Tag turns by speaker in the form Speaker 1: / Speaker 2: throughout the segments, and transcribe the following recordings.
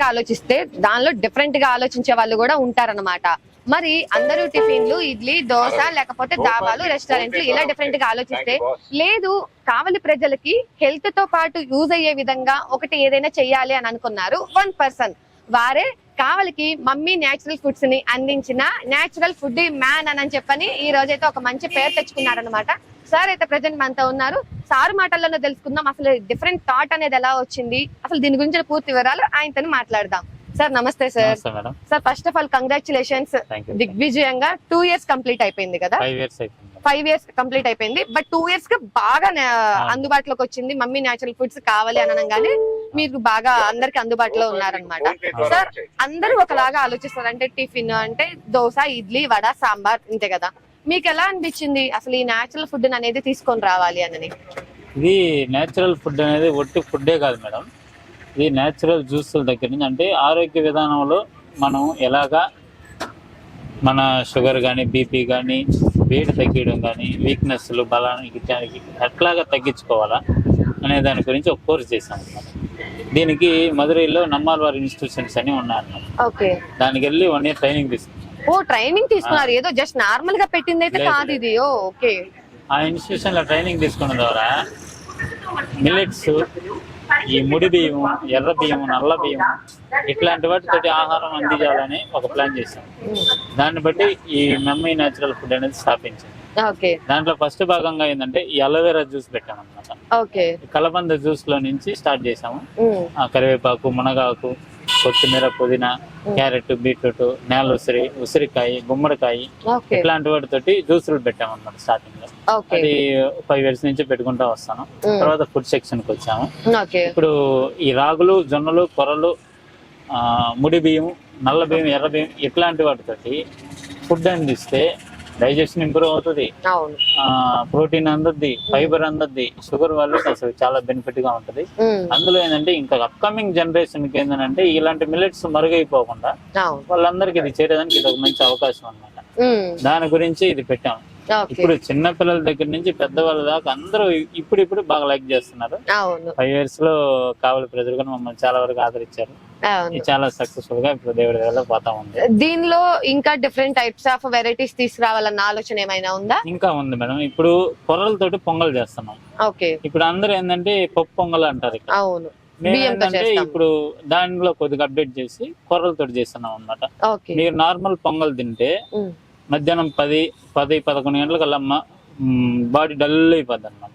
Speaker 1: ఒకలాగా ఆలోచిస్తే దానిలో డిఫరెంట్గా ఆలోచించే వాళ్ళు కూడా ఉంటారన్నమాట. మరి అందరూ టిఫిన్లు ఇడ్లీ దోశ లేకపోతే దాబాలు రెస్టారెంట్లు ఇలా డిఫరెంట్గా ఆలోచిస్తే లేదు కావలి ప్రజలకి హెల్త్తో పాటు యూజ్ అయ్యే విధంగా ఒకటి ఏదైనా చెయ్యాలి అని అనుకున్నారు. వన్ పర్సన్ వారే కావలికి మమ్మీ న్యాచురల్ ఫుడ్స్ని అందించిన న్యాచురల్ ఫుడ్ మ్యాన్ అని చెప్పని ఈ రోజైతే ఒక మంచి పేరు తెచ్చుకున్నారనమాట సార్ అయితే ప్రజెంట్ మనతో ఉన్నారు. సార్ మాటల్లోనే తెలుసుకుందాం. అసలు డిఫరెంట్ థాట్ అనేది ఎలా వచ్చింది? అసలు దీని గురించి పూర్తి వివరాలు ఆయనతో మాట్లాడదాం. సార్ నమస్తే sir. Sir first of all congratulations దిగ్విజయంగా టూ ఇయర్స్ కంప్లీట్ అయిపోయింది కదా?
Speaker 2: ఫైవ్ ఇయర్స్
Speaker 1: కంప్లీట్ అయిపోయింది. బట్ టూ ఇయర్స్గా బాగా అందుబాటులోకి వచ్చింది. మమ్మీ న్యాచురల్ ఫుడ్స్ కావాలి అని అనగానే మీరు బాగా అందరికి అందుబాటులో ఉన్నారనమాట సార్ అందరూ ఒకలాగా ఆలోచిస్తారు. అంటే టిఫిన్ అంటే దోశ ఇడ్లీ వడ సాంబార్ ఇంతే కదా? మీకు ఎలా అనిపించింది అసలు ఈ న్యాచురల్ ఫుడ్ అనేది తీసుకొని రావాలి అని?
Speaker 2: ఇది నేచురల్ ఫుడ్ అనేది ఒట్టి ఫుడ్డే కాదు మేడం. ఇది నేచురల్ జ్యూసుల దగ్గర నుంచి అంటే ఆరోగ్య విధానంలో మనం ఎలాగా మన షుగర్ కానీ బీపీ కానీ వేడి తగ్గించడం కానీ వీక్నెస్లు బలానికి ఎట్లాగా తగ్గించుకోవాలా అనే దాని గురించి ఒక కోర్స్ చేశాం అన్నమాట దీనికి మదురైలో నమ్మాల్వారి ఇన్స్టిట్యూషన్స్ అని
Speaker 1: ఓకే.
Speaker 2: దానికి వెళ్ళి వన్ ఇయర్ ట్రైనింగ్ తీసుకున్నాం.
Speaker 1: ఓ ట్రైనింగ్ తీసుకున్నారు. ఏదో జస్ట్ నార్మల్గా పెట్టింది అయితే కాదు ఇది. ఓకే.
Speaker 2: ఆ ఇన్స్టిట్యూషన్లో ట్రైనింగ్ తీసుకున్న ద్వారా మిల్లెట్స్ ఈ ముడి బియ్యం ఎర్ర బియ్యం నల్ల బియ్యం ఇట్లాంటి వాటితోటి ఆహారం అందించాలని ఒక ప్లాన్ చేశాం. దాన్ని బట్టి ఈ మమ్మీ న్యాచురల్ ఫుడ్ అనేది స్థాపించింది
Speaker 1: ఓకే.
Speaker 2: దాంట్లో ఫస్ట్ భాగంగా ఏంటంటే ఈ అలోవెరా జ్యూస్ పెట్టామన్నమాట.
Speaker 1: ఓకే.
Speaker 2: కలబంద జ్యూస్లో నుంచి స్టార్ట్ చేసాము ఆ కరివేపాకు మునగాకు కొత్తిమీర పుదీనా క్యారెట్ బీట్రూట్ నేల ఉసిరి ఉసిరికాయ గుమ్మడికాయ ఇట్లాంటి వాటితోటి జ్యూసులు పెట్టామన్నమాట
Speaker 1: స్టార్టింగ్లో
Speaker 2: అది ఫైవ్ ఇయర్స్ నుంచి పెట్టుకుంటా వస్తాను. తర్వాత ఫుడ్ సెక్షన్కి వచ్చాము ఇప్పుడు ఈ రాగులు జొన్నలు కొర్రలు ఆ, ముడి బియ్యం నల్ల బియ్యం ఎర్ర బియ్యం ఇట్లాంటి వాటితోటి ఫుడ్ అందిస్తే డైజెషన్ ఇంప్రూవ్ అవుతుంది.
Speaker 1: అవును.
Speaker 2: ప్రోటీన్ అందద్ది ఫైబర్ అందద్ది షుగర్ వాళ్ళకి అసలు చాలా బెనిఫిట్గా ఉంటది అందులో ఏంటంటే ఇంకా అప్కమింగ్ జనరేషన్కి ఏంటంటే ఇలాంటి మిల్లెట్స్ మరుగైపోకుండా వాళ్ళందరికీ ఇది చేయడానికి ఇది ఒక మంచి అవకాశం అన్నమాట.
Speaker 1: ఉమ్,
Speaker 2: దాని గురించి ఇది పెట్టాము ఇప్పుడు చిన్న పిల్లల దగ్గర నుంచి పెద్దవాళ్ళ దాకా అందరూ ఇప్పుడు ఇప్పుడు బాగా లైక్ చేస్తున్నారు. ఫైవ్ ఇయర్స్లో కావలి ప్రజలు కూడా మమ్మల్ని చాలా వరకు ఆదరించారు. చాలా సక్సెస్ఫుల్గా ఇప్పుడు దేవుడి దగ్గర పోతా ఉంది.
Speaker 1: దీనిలో ఇంకా డిఫరెంట్ టైప్స్ ఆఫ్ వెరైటీస్ తీసుకురావాలన్న ఆలోచన ఏమైనా ఉందా?
Speaker 2: ఇంకా ఉంది మేడం. ఇప్పుడు కొర్రలతోటి పొంగల్ చేస్తున్నాం.
Speaker 1: ఓకే.
Speaker 2: ఇప్పుడు అందరూ ఏంటంటే పప్పు పొంగల్ అంటారు
Speaker 1: అవును.
Speaker 2: ఏంటంటే
Speaker 1: చేస్తాం.
Speaker 2: ఇప్పుడు దానిలో కొద్దిగా అప్డేట్ చేసి కొర్రలతోటి చేస్తున్నాం అన్నమాట.
Speaker 1: ఓకే.
Speaker 2: మీరు నార్మల్ పొంగల్ తింటే మధ్యాహ్నం పది పది పదకొండు గంటలకల్లా బాడీ డల్ అయిపోద్ది అనమాట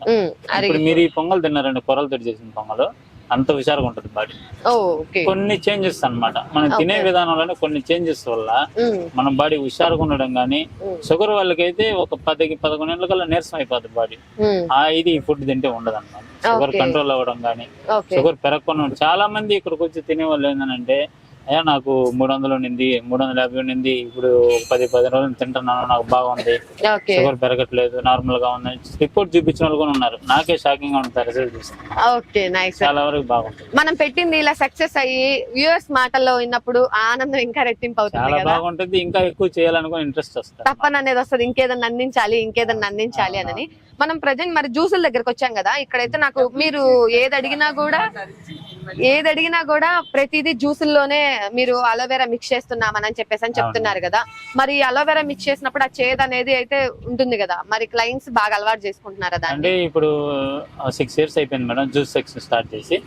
Speaker 2: ఇప్పుడు మీరు ఈ పొంగల్ తిన్నారండి కొర్రలతోటి చేసిన పొంగల్ అంత హుషారుగా ఉంటుంది బాడీ. కొన్ని చేంజెస్ అన్నమాట. మనం తినే. విధానంలోనే కొన్ని చేంజెస్ వల్ల మన బాడీ హుషారుగా ఉండడం కానీ
Speaker 1: ఉమ్,
Speaker 2: షుగర్ వాళ్ళకైతే ఒక పదికి పదకొండు గంటలకల్లా నీరసం అయిపోతుంది బాడీ. ఆ ఇది ఈ ఫుడ్ తింటే ఉండదు అనమాట షుగర్. కంట్రోల్ అవ్వడం
Speaker 1: ఓకే.
Speaker 2: షుగర్ పెరగకుండా. చాలా మంది ఇక్కడికి వచ్చి తినే వాళ్ళు ఏంటంటే అయ్యా నాకు మూడు వందలు ఉండింది మూడు వందల యాభై ఉండింది. ఇప్పుడు పది పది రోజులు తింటున్నాను నాకు బాగుంది.
Speaker 1: ఓకే.
Speaker 2: షుగర్ పెరగట్లేదు నార్మల్గా ఉంది. రిపోర్ట్ చూపించిన వాళ్ళు కూడా ఉన్నారు. నాకే షాకింగ్గా ఉంటుంది రిజల్ట్ చూసి
Speaker 1: ఓకే నైస్.
Speaker 2: చాలా వరకు బాగుంటుంది
Speaker 1: మనం పెట్టింది ఇలా సక్సెస్ అయ్యి వ్యూవర్స్ మాటల్లో విన్నప్పుడు ఆనందం ఇంకా రెట్టింపు అవుతుంది
Speaker 2: చాలా బాగుంటుంది ఇంకా ఎక్కువ చేయాలనుకుని ఇంట్రెస్ట్ వస్తుంది
Speaker 1: తప్పన అనేది వస్తుంది ఇంకేదన్నా అందించాలి ఇంకేదన్నా అందించాలి అని. మనం ప్రజెంట్ మరి జ్యూసుల దగ్గరకు వచ్చాం కదా ఇక్కడైతే నాకు మీరు ఏది అడిగినా కూడా ఏది అడిగినా కూడా ప్రతిదీ జ్యూసుల్లోనే మీరు అలోవెరా మిక్స్ చేస్తున్నామని చెప్పేసి అని చెప్తున్నారు కదా. మరి అలోవెరా మిక్స్ చేసినప్పుడు ఆ చేదు అనేది అయితే ఉంటుంది కదా. మరి క్లయింట్స్ బాగా అలవాటు చేసుకుంటున్నారా
Speaker 2: అంటే ఇప్పుడు సిక్స్ ఇయర్స్ అయిపోయింది మేడం జ్యూస్ సెక్షన్ స్టార్ట్ చేసి.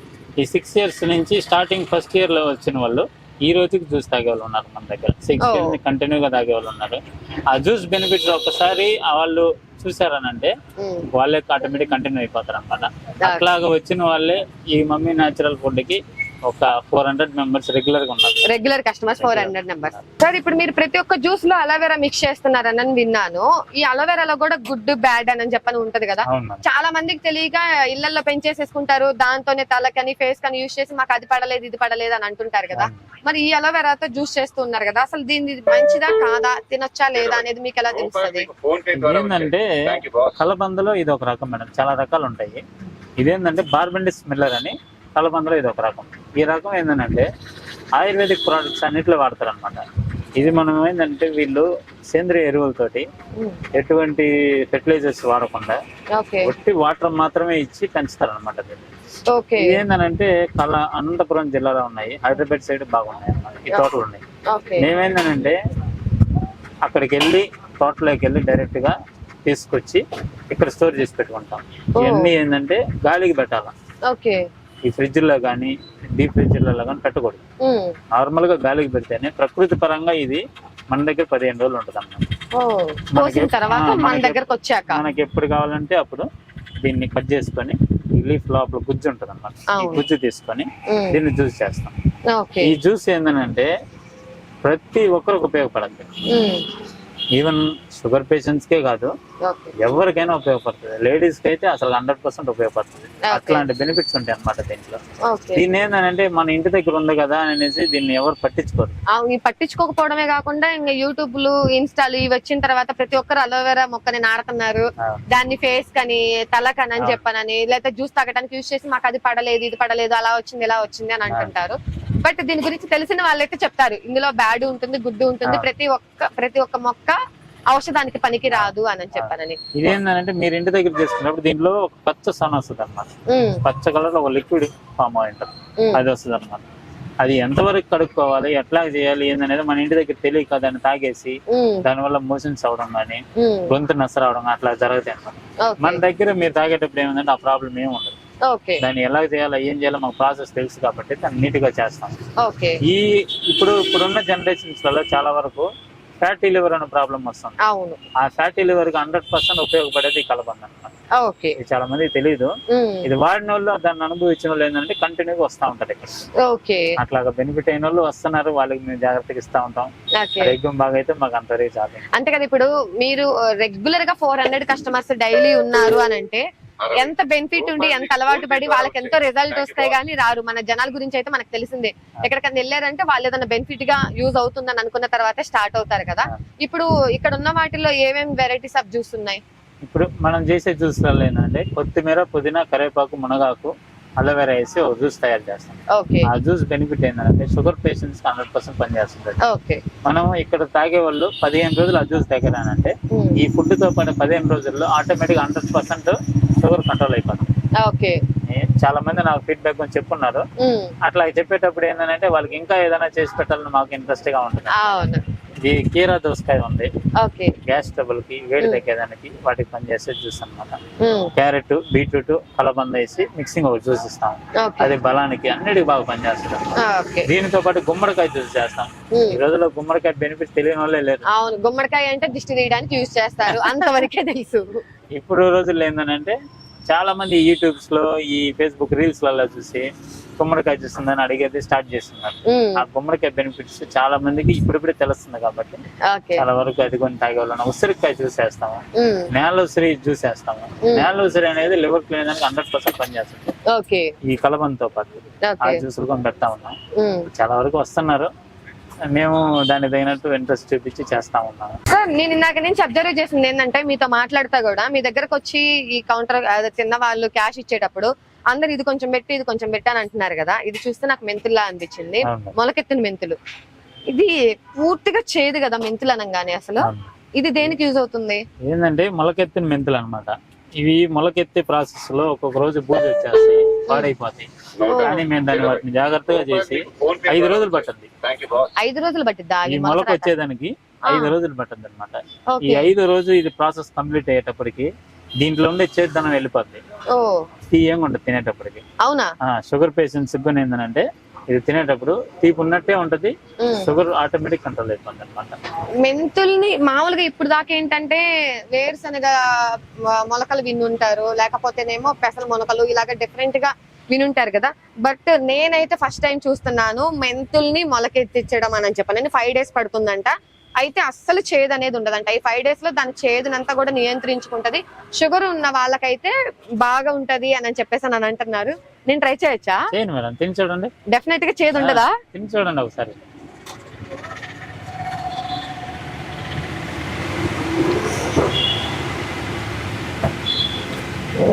Speaker 2: ఈ సిక్స్ ఇయర్స్ నుంచి స్టార్టింగ్ ఫస్ట్ ఇయర్లో వచ్చిన వాళ్ళు ఈ రోజుకి జ్యూస్ తాగే వాళ్ళు ఉన్నారు మన దగ్గర. సిక్స్. ఇయర్స్ కంటిన్యూగా తాగే వాళ్ళు ఉన్నారు. ఆ జ్యూస్ బెనిఫిట్స్ ఒకసారి వాళ్ళు చూసారనంటే వాళ్ళే ఆటోమేటిక్ కంటిన్యూ అయిపోతారు అనమాట అట్లాగా వచ్చిన వాళ్ళే ఈ మమ్మీ న్యాచురల్ ఫుడ్కి ఒక ఫోర్ హండ్రెడ్ మెంబర్స్ రెగ్యులర్గా ఉన్నారు
Speaker 1: regular customers four hundred numbers sir ఇప్పుడు మీరు ప్రతి ఒక్క జ్యూస్లో అలోవెరా మిక్స్ చేస్తున్నారని విన్నాను. ఈ అలోవెరాలో కూడా గుడ్ బ్యాడ్ అని చెప్పని ఉంటది కదా. చాలా మందికి తెలియక ఇళ్ళలో పెంచేసేసుకుంటారు. దాంతోనే తలకని ఫేస్ కని యూజ్ చేసి మాకు అది పడలేదు ఇది పడలేదు అని అంటుంటారు కదా. మరి ఈ అలోవెరాతో జ్యూస్ చేస్తూ ఉన్నారు కదా. అసలు దీన్ని మంచిదా కాదా తినొచ్చా లేదా అనేది మీకు ఎలా తెలుస్తుంది?
Speaker 2: ఏంటంటే కలబందలో ఇది ఒక రకం మేడం. చాలా రకాలు ఉంటాయి. ఇదేంటంటే బార్బెండిస్ మిల్లర్ అని కలబందలో ఇది ఒక రకం. ఈ రకం ఏంటంటే ఆయుర్వేదిక్ ప్రోడక్ట్స్ అన్నిట్లో వాడతారు అనమాట ఇది మనం ఏంటంటే వీళ్ళు సేంద్రియ ఎరువులతోటి ఎటువంటి ఫెర్టిలైజర్స్ వాడకుండా ఒట్టి వాటర్ మాత్రమే ఇచ్చి పెంచుతారు అనమాట ఏంటంటే కళ అనంతపురం జిల్లాలో ఉన్నాయి. హైదరాబాద్ సైడ్ బాగున్నాయి అన్నమాట. ఈ తోటలు ఉన్నాయి. మేమేంటంటే అక్కడికి వెళ్ళి తోటలోకి వెళ్ళి డైరెక్ట్గా తీసుకొచ్చి ఇక్కడ స్టోర్ చేసి పెట్టుకుంటాం. ఇవన్నీ ఏంటంటే గాలికి పెట్టాలి. ఈ ఫ్రిడ్జ్లో కానీ డీప్ ఫ్రిడ్జ్లలో కానీ పెట్టకూడదు
Speaker 1: ఉమ్.
Speaker 2: నార్మల్గా గాలికి పెడితేనే ప్రకృతి పరంగా ఇది మన దగ్గర పదిహేను రోజులు ఉంటుంది అన్నమాట మనకి-
Speaker 1: దగ్గరకు వచ్చాక
Speaker 2: మనకి ఎప్పుడు కావాలంటే అప్పుడు దీన్ని కట్ చేసుకొని లీఫ్ లోపల గుజ్జు ఉంటుంది అన్నమాట ఈ. గుజ్జు తీసుకొని. దీన్ని జ్యూస్ చేస్తాం ఈ జ్యూస్ ఏంటంటే ప్రతి ఒక్కరికి ఉపయోగపడద్దు. ఈవెన్ షుగర్ పేషెంట్స్ కే కాదు ఎవరికైనా ఉపయోగపడుతుంది. లేడీస్కి అయితే అసలు హండ్రెడ్ పర్సెంట్ ఉపయోగపడుతుంది. అట్లాంటి బెనిఫిట్స్ ఉంటాయి అన్నమాట దీంట్లో. దీన్ని ఏంటంటే మన ఇంటి దగ్గర ఉంది కదా అనేసి దీన్ని ఎవరు పట్టించుకోరు.
Speaker 1: పట్టించుకోకపోవడమే కాకుండా ఇంకా యూట్యూబ్లు ఇన్స్టాలు ఇవి వచ్చిన తర్వాత ప్రతి ఒక్కరు అలోవెరా మొక్కని నాడుతున్నారు. దాన్ని ఫేస్ కని తలకని అని. చెప్పనని లేకపోతే జ్యూస్ తాగడానికి యూజ్ చేసి మాకు అది పడలేదు ఇది పడలేదు అలా వచ్చింది ఇలా వచ్చింది అని అంటుంటారు. బట్ దీని గురించి తెలిసిన వాళ్ళైతే చెప్తారు. ఇందులో బ్యాడ్ ఉంటుంది గుడ్డు ఉంటుంది. ప్రతి ఒక్క ప్రతి ఒక్క మొక్క ఔషధానికి పనికి రాదు అని చెప్పానని.
Speaker 2: ఇదేంటంటే మీరు ఇంటి దగ్గర చేసుకున్నప్పుడు దీంట్లో ఒక పచ్చ సన్ వస్తుంది అనమాట పచ్చ కలర్లో ఒక లిక్విడ్ ఫామ్ అయి ఉంటుంది. అది వస్తుంది అనమాట అది ఎంతవరకు కడుక్కోవాలి ఎట్లా చేయాలి ఏందనేది మన ఇంటి దగ్గర తెలియక దాన్ని తాగేసి దానివల్ల మోషన్స్ అవడం కానీ గొంతు నస రావడం గానీ అట్లా జరుగుతాయి అనమాట మన దగ్గర మీరు తాగేటప్పుడు ఏముందంటే ఆ ప్రాబ్లం ఏమి ఉండదు దాన్ని ఎలా చేయాలో ఏం చేయాలో మాకు ప్రాసెస్ తెలుసు కాబట్టి దాన్ని నీట్గా చేస్తాం.
Speaker 1: ఓకే.
Speaker 2: ఈ ఇప్పుడు ఇప్పుడున్న జనరేషన్స్లలో చాలా వరకు ఫ్యాటీ లివర్ అనే ప్రాబ్లం వస్తుంది.
Speaker 1: అవును.
Speaker 2: ఆ ఫ్యాటీ లివర్కి హండ్రెడ్ పర్సెంట్ ఉపయోగపడేది కలబంద
Speaker 1: ఓకే.
Speaker 2: చాలా మందికి తెలియదు ఇది వాడిన వాళ్ళు దాన్ని అనుభవించిన వాళ్ళు ఏంటంటే కంటిన్యూగా వస్తూ ఉంటారు ఇక్కడ.
Speaker 1: ఓకే.
Speaker 2: అట్లాగా బెనిఫిట్ అయిన వాళ్ళు వస్తున్నారు వాళ్ళకి మేము జాగ్రత్తగా ఇస్తా ఉంటాం. ఆరోగ్యం బాగా అయితే మాకు అంత రీచ్
Speaker 1: అంతే కదా ఇప్పుడు మీరు రెగ్యులర్గా ఫోర్ హండ్రెడ్ కస్టమర్స్ డైలీ ఉన్నారు అని అంటే ఎంత బెనిఫిట్ ఉండి ఎంత అలవాటు పడి వాళ్ళకి ఎంతో రిజల్ట్ వస్తాయి కానీ రారు. మన జనాల గురించి అయితే మనకు తెలిసిందే. ఎక్కడికైనా వెళ్ళారంటే వాళ్ళు ఏదైనా బెనిఫిట్గా యూజ్ అవుతుందని అనుకున్న తర్వాతే స్టార్ట్ అవుతారు కదా. ఇప్పుడు ఇక్కడ ఉన్న వాటిలో ఏమేమి వెరైటీస్ ఆఫ్ జ్యూస్ ఉన్నాయి?
Speaker 2: ఇప్పుడు మనం చేసే జ్యూస్లలో ఏంటంటే కొత్తిమీర పుదీనా కరివేపాకు మునగాకు అలోవెరా వేసి ఒక జ్యూస్ తయారు చేస్తాం.
Speaker 1: ఓకే
Speaker 2: ఆ జ్యూస్ బెనిఫిట్ ఏంటంటే షుగర్ పేషెంట్స్ హండ్రెడ్ పర్సెంట్ పనిచేస్తుంది
Speaker 1: ఓకే
Speaker 2: మనం ఇక్కడ తాగే వాళ్ళు పదిహేను రోజులు ఆ జ్యూస్ తాగారంటే
Speaker 1: ఉమ్,
Speaker 2: ఈ ఫుడ్తో పాటు పదిహేను రోజుల్లో automatic hundred percent sugar control అయిపోతుంది.
Speaker 1: ఓకే.
Speaker 2: చాలా మంది నాకు ఫీడ్బ్యాక్ చెప్పున్నారు.
Speaker 1: ఉమ్,
Speaker 2: అట్లా చెప్పేటప్పుడు ఏంటంటే వాళ్ళకి ఇంకా ఏదైనా చేసి పెట్టాలని మాకు ఇంట్రెస్ట్గా ఉంటుంది. కీరా దోసకాయ ఉంది.
Speaker 1: ఓకే.
Speaker 2: గ్యాస్ ట్రబుల్కి వేడి. తగ్గేదానికి వాటికి పనిచేసే జ్యూస్ అన్నమాట.
Speaker 1: ఉమ్,
Speaker 2: క్యారెట్ బీట్రూట్ కలబంద వేసి మిక్సింగ్ ఒక జ్యూస్ ఇస్తాం. అది బలానికి అన్నిటికి బాగా పనిచేస్తుంది.
Speaker 1: ఓకే.
Speaker 2: దీనితో పాటు గుమ్మడికాయ జ్యూస్ చేస్తాం. ఈ రోజుల్లో గుమ్మడికాయ బెనిఫిట్ తెలియని వాళ్ళే లేరు.
Speaker 1: అవును గుమ్మడికాయ అంటే దిష్టి తీయడానికి యూజ్ చేస్తారు. అంతవరకే తెలుసు.
Speaker 2: ఇప్పుడు రోజుల్లో ఏంటంటే చాలా మంది యూట్యూబ్స్లో ఈ ఫేస్బుక్ రీల్స్లలో చూసి గుమ్మడికాయ చూస్తుందని అడిగేది స్టార్ట్ చేస్తున్నారు. ఆ గుమ్మడికాయ బెనిఫిట్స్ చాలా మందికి ఇప్పుడిప్పుడే తెలుస్తుంది కాబట్టి చాలా వరకు అది కొని తాగే వాళ్ళని ఉసిరికాయ
Speaker 1: ఉమ్,
Speaker 2: నేల ఉసిరి జ్యూస్ వేస్తాము.
Speaker 1: మ్.
Speaker 2: నేల ఉసిరి అనేది లివర్ క్లీన్ దానికి హండ్రెడ్ పర్సెంట్ పనిచేస్తుంది ఈ కలబంతో పాటు ఆ జ్యూసులు కొని పెడతా ఉన్నాం. చాలా వరకు వస్తున్నారు. మేము దానికి తగినట్టు ఇంట్రెస్ట్ చూపించి చేస్తా ఉన్నాము.
Speaker 1: సార్ నేను ఇందాక నుంచి అబ్జర్వ్ చేసింది ఏంటంటే మీతో మాట్లాడుతా కూడా మీ దగ్గరకు వచ్చి ఈ కౌంటర్ తిన్న వాళ్ళు క్యాష్ ఇచ్చేటప్పుడు అందరు ఇది కొంచెం పెట్టి ఇది కొంచెం పెట్టి అని అంటున్నారు కదా ఇది చూస్తే నాకు మెంతుల్లా అనిపించింది. మొలకెత్తిన మెంతులు. ఇది పూర్తిగా చేదు కదా మెంతులు అనగానే అసలు. ఇది దేనికి యూజ్ అవుతుంది?
Speaker 2: ఏంటంటే మొలకెత్తిన మెంతులు అన్నమాట. ఇవి మొలకెత్తే ప్రాసెస్లో ఒక్కొక్క రోజు బూజు వచ్చేస్తాయి. పాడైపోతాయి. కానీ మేము దాన్ని వాటిని జాగ్రత్తగా చేసి ఐదు రోజులు పట్టింది.
Speaker 1: ఐదు రోజులు
Speaker 2: ఈ మొలక
Speaker 1: మొలక
Speaker 2: వచ్చేదానికి. ఐదు రోజులు పట్టింది అనమాట ఈ ఐదు రోజు ఇది ప్రాసెస్ కంప్లీట్ అయ్యేటప్పటికి దీంట్లో ఉండే చేద్దనం వెళ్ళిపోద్ది.
Speaker 1: ఓ.
Speaker 2: తీయంగా ఉంటుంది తినేటప్పటికి.
Speaker 1: అవునా?
Speaker 2: షుగర్ పేషెంట్స్ ఇబ్బంది ఏంటంటే ఇది తినేటప్పుడు తీపి ఉన్నట్టే ఉంటది. షుగర్ ఆటోమేటిక్ కంట్రోల్ అయిపోతుంది అనమాట
Speaker 1: మెంతుల్ని మామూలుగా ఇప్పుడు దాకా ఏంటంటే వేరుశనగ మొలకలు వినుంటారు లేకపోతేనేమో పెసల మొలకలు ఇలాగ డిఫరెంట్గా వినుంటారు కదా. బట్ నేనైతే ఫస్ట్ టైం చూస్తున్నాను మెంతుల్ని మొలకెత్తించడం అని చెప్పాను ఫైవ్ డేస్ పడుతుందంట అయితే అస్సలు చేదు అనేది ఉండదంట. ఈ ఫైవ్ డేస్లో దాని చేదునంతా కూడా నియంత్రించుకుంటది. షుగర్ ఉన్న వాళ్ళకైతే బాగా ఉంటది అని చెప్పేసి అని అంటున్నారు. నేను ట్రై చేయొచ్చా?
Speaker 2: చేయండి మేడం. తిని చూడండి.
Speaker 1: డెఫినెట్గా చేదు ఉండదా?
Speaker 2: తిని చూడండి ఒకసారి.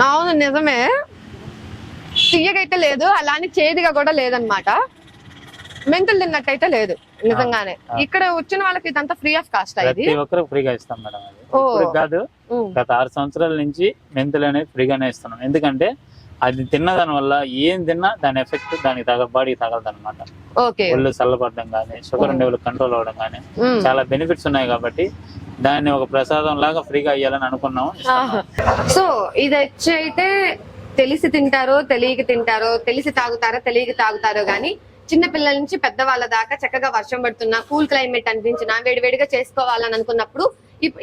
Speaker 1: అవును నిజమే. తీయగైతే లేదు అలానే చేదుగా కూడా లేదనమాట మెంతులు తిన్నట్టయితే లేదు నిజంగానే. ఇక్కడ వచ్చిన వాళ్ళకి ఇదంతా ఫ్రీ ఆఫ్ కాస్ట్
Speaker 2: ప్రతి ఒక్కరు ఫ్రీగా ఇస్తాం మేడం కాదు గత ఆరు సంవత్సరాల నుంచి మెంతులు అనేది ఫ్రీగానే ఇస్తున్నాం. ఎందుకంటే అది తిన్నదాని వల్ల ఏం తిన్నా దాని ఎఫెక్ట్ దానికి తగ బాడీకి తగలదు అనమాట
Speaker 1: ఓకే
Speaker 2: ఒళ్ళు చల్లబడడం కానీ షుగర్ లెవెల్ కంట్రోల్ అవ్వడం కానీ. చాలా బెనిఫిట్స్ ఉన్నాయి కాబట్టి దాన్ని ఒక ప్రసాదం లాగా ఫ్రీగా ఇవ్వాలని అనుకున్నాం.
Speaker 1: సో ఇది వచ్చి అయితే తెలిసి తింటారో తెలియక తింటారో తెలిసి తాగుతారో తెలియక తాగుతారో గానీ చిన్న పిల్లల నుంచి పెద్ద వాళ్ళ దాకా చక్కగా వర్షం పడుతున్నా కూల్ క్లైమేట్ అనిపించినా వేడివేడిగా చేసుకోవాలని అనుకున్నప్పుడు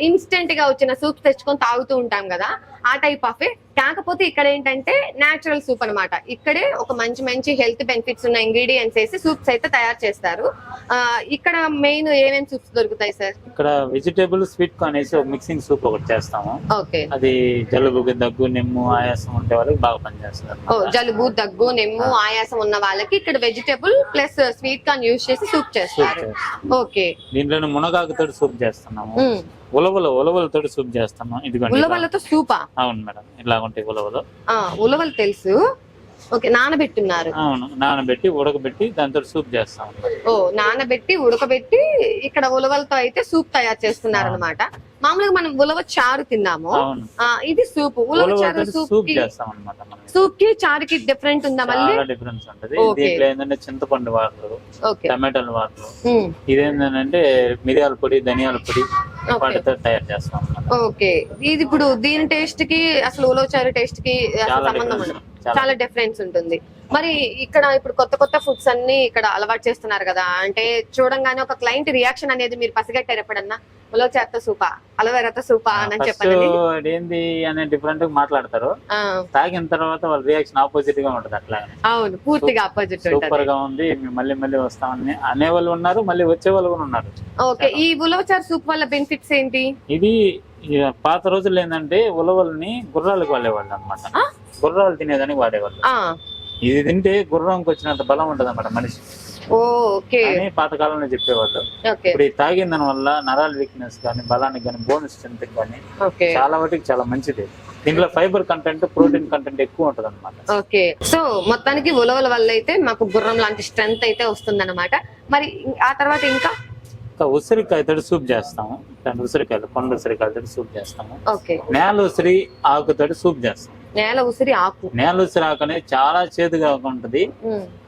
Speaker 1: ఇన్స్టెంట్గా వచ్చిన సూప్ తెచ్చుకొని తాగుతూ ఉంటాం కదా ఆ టైప్ ఆఫ్ కాకపోతే ఇక్కడ ఏంటంటే నేచురల్ సూప్ అన్నమాట. ఇక్కడే ఒక మంచి మంచి హెల్త్ బెనిఫిట్స్ ఉన్న ఇంగ్రీడియంట్స్ వేసి సూప్స్ అయితే తయారు చేస్తారు. ఆ, ఇక్కడ మెయిన్ ఏమేమి సూప్స్ దొరుకుతాయి సార్
Speaker 2: ఇక్కడ వెజిటేబుల్ స్వీట్ కార్న్ వేసి మిక్సింగ్ సూప్ ఒకటి చేస్తాము.
Speaker 1: ఓకే.
Speaker 2: అది జలుబు దగ్గు నిమ్ము ఆయాసం ఉంటే వాళ్ళకి బాగా పనిచేస్తుంది
Speaker 1: ఓ జలుబు దగ్గు నెమ్ము ఆయాసం ఉన్న వాళ్ళకి ఇక్కడ vegetable plus sweet corn use చేసి సూప్ చేస్తారు.
Speaker 2: చేస్తాం
Speaker 1: ఓకే.
Speaker 2: దీంట్లో మునగాకుతోటి సూప్ చేస్తున్నాము. ఉలవలు ఉలవలతోటి సూప్ చేస్తాము ఇలా.
Speaker 1: ఉలవలతో సూపా
Speaker 2: అవును మేడం. ఇలా ఉంటాయి ఉలవలు.
Speaker 1: ఆ ఉలవలు తెలుసు. ఓకే నానబెట్టున్నారు.
Speaker 2: అవును నానబెట్టి ఉడకబెట్టి దాంతో సూప్ చేస్తాం.
Speaker 1: ఓ నానబెట్టి ఉడకబెట్టి ఇక్కడ ఉలవలతో అయితే సూప్ తయారు చేస్తున్నారు అనమాట మామూలుగా మనం ఉలవ చారు తిన్నాము. ఇది సూప్. ఉలవ చారు సూప్
Speaker 2: చేస్తాం అనమాట
Speaker 1: సూప్కి చారుకి డిఫరెంట్ ఉందా మళ్ళీ?
Speaker 2: డిఫరెన్స్ ఉంటది. దీంట్లో ఏంటంటే చింతపండు
Speaker 1: ఓకే.
Speaker 2: టమాటాలు
Speaker 1: ఉమ్.
Speaker 2: ఇదేంటంటే మిరియాల పొడి ధనియాల పొడి
Speaker 1: ఓకే.
Speaker 2: వాటితో తయారు చేస్తాం అన్నమాట.
Speaker 1: ఓకే. ఇది ఇప్పుడు దీని టేస్ట్కి అసలు ఉలవ చారు టేస్ట్కి అసలు సంబంధం. ఉండదు.
Speaker 2: చాలా
Speaker 1: డిఫరెన్స్ ఉంటుంది. మరి ఇక్కడ ఇప్పుడు కొత్త కొత్త ఫుడ్స్ అన్ని ఇక్కడ అలవాటు చేస్తున్నారు కదా అంటే చూడంగానే ఒక క్లయింట్ రియాక్షన్ అనేది మీరు పసిగట్టారు ఎప్పుడన్నా? ఉలవ చేత సూపా అలవేరాతో సూపా అని చెప్పండి.
Speaker 2: ఏంది అనే డిఫరెంట్గా మాట్లాడతారు. తాగిన తర్వాత వాళ్ళ రియాక్షన్ ఆపోజిట్గా ఉంటది అట్లాగే
Speaker 1: అవును పూర్తిగా ఆపోజిట్
Speaker 2: సూపర్గా ఉంది మళ్ళీ మళ్ళీ వస్తామని అనే వాళ్ళు ఉన్నారు మళ్ళీ వచ్చే వాళ్ళు కూడా ఉన్నారు.
Speaker 1: ఓకే ఈ ఉలవ చారు సూప్ వల్ల బెనిఫిట్స్ ఏంటి?
Speaker 2: ఇది పాత రోజుల్లో ఏంటంటే ఉలవల్ని గుర్రాలకు వాడేవాళ్ళు అనమాట? గుర్రాలు తినేదానికి వాడేవాళ్ళు. ఇది తింటే గుర్రంకి వచ్చినంత బలం ఉంటది అన్నమాట మనిషి
Speaker 1: ఓకే.
Speaker 2: అని పాతకాలంలో చెప్పేవాళ్ళు. ఇప్పుడు ఈ తాగిన దాని వల్ల నరాల వీక్నెస్ కానీ బలానికి కానీ బోన్ స్ట్రెంత్ కానీ చాలా వాటికి చాలా మంచిది. దీంట్లో ఫైబర్ కంటెంట్ ప్రోటీన్ కంటెంట్ ఎక్కువ ఉంటది అనమాట
Speaker 1: ఓకే. సో మొత్తానికి ఉలవల వల్ల అయితే మాకు గుర్రం లాంటి స్ట్రెంత్ అయితే వస్తుందన్నమాట. మరి ఆ తర్వాత ఇంకా?
Speaker 2: ఇంకా ఉసిరికాయతోటి సూప్ చేస్తాము. ఉసిరికాయలు కొండ ఉసిరికాయలతో సూప్ చేస్తాము. నేల ఉసిరి ఆకుతోటి సూప్ చేస్తాం
Speaker 1: నేల ఉసిరి ఆకు.
Speaker 2: నేల ఉసిరి ఆకు అనేది చాలా చేదుగా ఉంటది.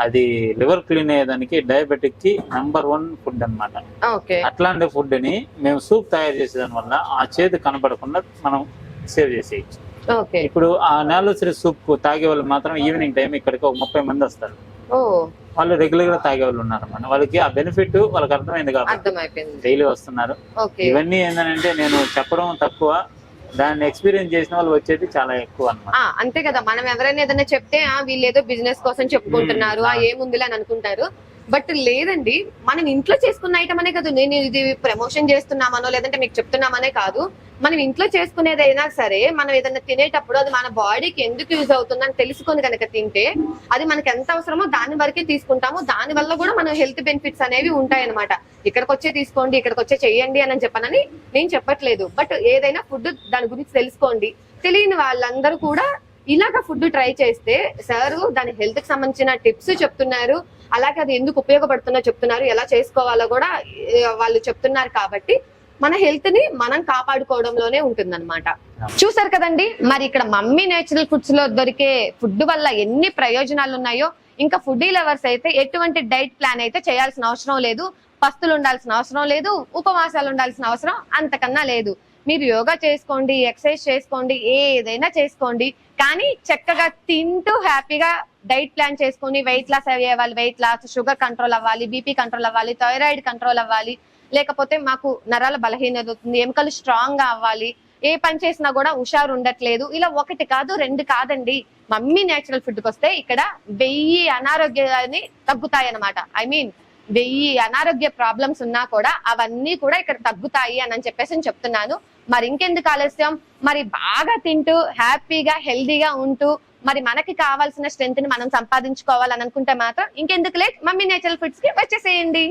Speaker 2: అది లివర్ క్లీన్ అయ్యేదానికి డయాబెటిక్కి నంబర్ వన్ ఫుడ్ అన్నమాట.
Speaker 1: ఓకే.
Speaker 2: అట్లాంటి ఫుడ్ని మేము సూప్ తయారు చేసేదాని వల్ల ఆ చేదు కనపడకుండా మనం సేవ్ చేసేయచ్చు. ఇప్పుడు ఆ నేలసిరి సూప్ తాగే వాళ్ళు మాత్రం ఈవినింగ్ టైం ఇక్కడికి ఒక ముప్పై మంది వస్తారు. వాళ్ళు రెగ్యులర్గా తాగే వాళ్ళు ఉన్నారు అన్నమాట. వాళ్ళకి ఆ బెనిఫిట్ వాళ్ళకి అర్థమైంది కాబట్టి డైలీ వస్తున్నారు. ఇవన్నీ ఏంటంటే నేను చెప్పడం తక్కువ. దాన్ని ఎక్స్పీరియన్స్ చేసిన వాళ్ళు వచ్చేది చాలా ఎక్కువ అన్నమాట.
Speaker 1: అంతే కదా. మనం ఎవరైనా ఏదైనా చెప్తే ఆ వీళ్ళు ఏదో బిజినెస్ కోసం చెప్పుకుంటున్నారు ఆ ఏముందిలే అని అనుకుంటారు. బట్ లేదండి మనం ఇంట్లో చేసుకున్న ఐటమ్ అనే కాదు. నేను ఇది ప్రమోషన్ చేస్తున్నామనో లేదంటే మీకు చెప్తున్నామనే కాదు. మనం ఇంట్లో చేసుకునేది అయినా సరే మనం ఏదైనా తినేటప్పుడు అది మన బాడీకి ఎందుకు యూజ్ అవుతుందని తెలుసుకొని కనుక తింటే అది మనకి ఎంత అవసరమో దాని వరకే తీసుకుంటాము. దాని వల్ల కూడా మన హెల్త్ బెనిఫిట్స్ అనేవి ఉంటాయన్నమాట. ఇక్కడికి వచ్చే తీసుకోండి ఇక్కడికి వచ్చే చెయ్యండి అని చెప్పనని నేను చెప్పట్లేదు. బట్ ఏదైనా ఫుడ్ దాని గురించి తెలుసుకోండి. తెలియని వాళ్ళందరూ కూడా ఇలాగ ఫుడ్ ట్రై చేస్తే సార్ దాని హెల్త్కి సంబంధించిన టిప్స్ చెప్తున్నారు అలాగే అది ఎందుకు ఉపయోగపడుతుందో చెప్తున్నారు ఎలా చేసుకోవాలో కూడా వాళ్ళు చెప్తున్నారు కాబట్టి మన హెల్త్ని మనం కాపాడుకోవడంలోనే ఉంటుందన్నమాట. చూసారు కదండి మరి ఇక్కడ మమ్మీ నేచురల్ ఫుడ్స్లో దొరికే ఫుడ్ వల్ల ఎన్ని ప్రయోజనాలు ఉన్నాయో ఇంకా ఫుడ్ లవర్స్ అయితే ఎటువంటి డైట్ ప్లాన్ అయితే చేయాల్సిన అవసరం లేదు పస్తులు ఉండాల్సిన అవసరం లేదు ఉపవాసాలు ఉండాల్సిన అవసరం అంతకన్నా లేదు. మీరు యోగా చేసుకోండి ఎక్సర్సైజ్ చేసుకోండి ఏదైనా చేసుకోండి కానీ చక్కగా తింటూ హ్యాపీగా డైట్ ప్లాన్ చేసుకొని వెయిట్ లాస్ అయ్యే వాళ్ళు వెయిట్ లాస్ షుగర్ కంట్రోల్ అవ్వాలి బీపీ కంట్రోల్ అవ్వాలి థైరాయిడ్ కంట్రోల్ అవ్వాలి లేకపోతే మాకు నరాల బలహీనత అవుతుంది ఎముకలు స్ట్రాంగ్గా అవ్వాలి ఏ పని చేసినా కూడా హుషారు ఉండట్లేదు. ఇలా ఒకటి కాదు రెండు కాదండి. మమ్మీ నేచురల్ ఫుడ్కి వస్తే ఇక్కడ వెయ్యి అనారోగ్యాన్ని తగ్గుతాయి అన్నమాట ఐ మీన్ వెయ్యి అనారోగ్య ప్రాబ్లమ్స్ ఉన్నా కూడా అవన్నీ కూడా ఇక్కడ తగ్గుతాయి అని చెప్పేసి నేను చెప్తున్నాను. మరి ఇంకెందుకు ఆలస్యం? మరి బాగా తింటూ హ్యాపీగా హెల్దీగా ఉంటూ మరి మనకి కావాల్సిన స్ట్రెంత్ని మనం సంపాదించుకోవాలని అనుకుంటే మాత్రం ఇంకెందుకు లేట్? మమ్మీ నేచురల్ ఫుడ్స్కి వచ్చేసేయండి.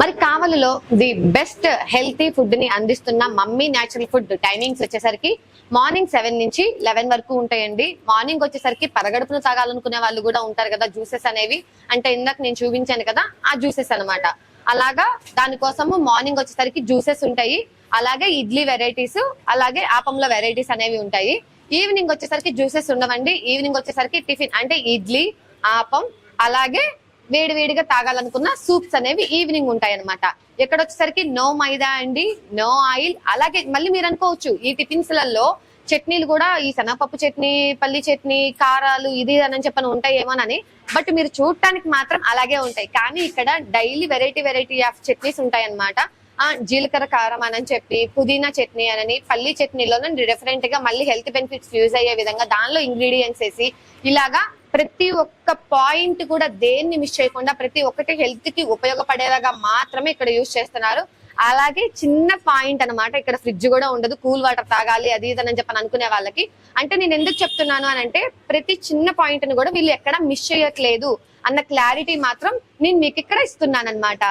Speaker 1: మరి కావలిలో ది బెస్ట్ హెల్తీ ఫుడ్ని అందిస్తున్న mummy natural food timings morning morning seven నుంచి లెవెన్ వరకు ఉంటాయండి. మార్నింగ్ వచ్చేసరికి పరగడుపును తాగాలనుకునే వాళ్ళు కూడా ఉంటారు కదా జ్యూసెస్ అనేవి. అంటే ఇందాక నేను చూపించాను కదా ఆ జ్యూసెస్ అనమాట అలాగా దానికోసము మార్నింగ్ వచ్చేసరికి జ్యూసెస్ ఉంటాయి. అలాగే ఇడ్లీ వెరైటీస్ అలాగే ఆపంలో వెరైటీస్ అనేవి ఉంటాయి. ఈవినింగ్ వచ్చేసరికి జ్యూసెస్ ఉండవండి. ఈవినింగ్ వచ్చేసరికి టిఫిన్ అంటే ఇడ్లీ ఆపం అలాగే వేడి వేడిగా తాగాలనుకున్న సూప్స్ అనేవి ఈవినింగ్ ఉంటాయి అనమాట ఇక్కడ వచ్చేసరికి నో మైదా అండి నో ఆయిల్. అలాగే మళ్ళీ మీరు అనుకోవచ్చు ఈ టిఫిన్స్లలో చట్నీలు కూడా ఈ శనగపప్పు చట్నీ పల్లి చట్నీ కారాలు ఇది అని చెప్పని ఉంటాయేమోనని బట్ మీరు చూడటానికి మాత్రం అలాగే ఉంటాయి. కానీ ఇక్కడ daily variety variety of chutneys ఉంటాయి అనమాట ఆ జీలకర్ర కారం అని చెప్పి పుదీనా చట్నీ అని పల్లి చట్నీలో డిఫరెంట్గా మళ్ళీ హెల్త్ బెనిఫిట్స్ యూజ్ అయ్యే విధంగా దానిలో ఇంగ్రీడియంట్స్ వేసి ఇలాగా ప్రతి ఒక్క పాయింట్ కూడా దేన్ని మిస్ చేయకుండా ప్రతి ఒక్కటి హెల్త్కి ఉపయోగపడేలాగా మాత్రమే ఇక్కడ యూజ్ చేస్తున్నారు. అలాగే చిన్న పాయింట్ అన్నమాట ఇక్కడ ఫ్రిడ్జ్ కూడా ఉండదు కూల్ వాటర్ తాగాలి అది ఇది అని చెప్పని అనుకునే వాళ్ళకి. అంటే నేను ఎందుకు చెప్తున్నాను అని అంటే ప్రతి చిన్న పాయింట్ని కూడా వీళ్ళు ఎక్కడ మిస్ చేయట్లేదు అన్న క్లారిటీ మాత్రం నేను మీకు ఇక్కడ ఇస్తున్నాను అనమాట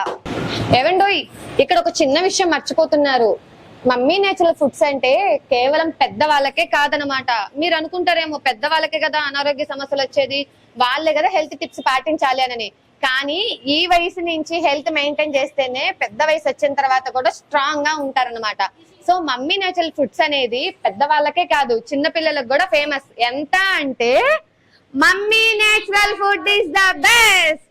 Speaker 1: ఏవండోయ్ ఇక్కడ ఒక చిన్న విషయం మర్చిపోతున్నారు. మమ్మీ నేచురల్ ఫుడ్స్ అంటే కేవలం పెద్ద వాళ్ళకే కాదనమాట మీరు అనుకుంటారేమో పెద్దవాళ్ళకే కదా అనారోగ్య సమస్యలు వచ్చేది వాళ్ళే కదా హెల్త్ టిప్స్ పాటించాలి అని కానీ ఈ వయసు నుంచి హెల్త్ మెయింటైన్ చేస్తేనే పెద్ద వయసు వచ్చిన తర్వాత కూడా స్ట్రాంగ్గా ఉంటారన్నమాట. సో మమ్మీ నేచురల్ ఫుడ్స్ అనేది పెద్దవాళ్ళకే కాదు చిన్న పిల్లలకు కూడా ఫేమస్. ఎంత అంటే mummy natural food is the best!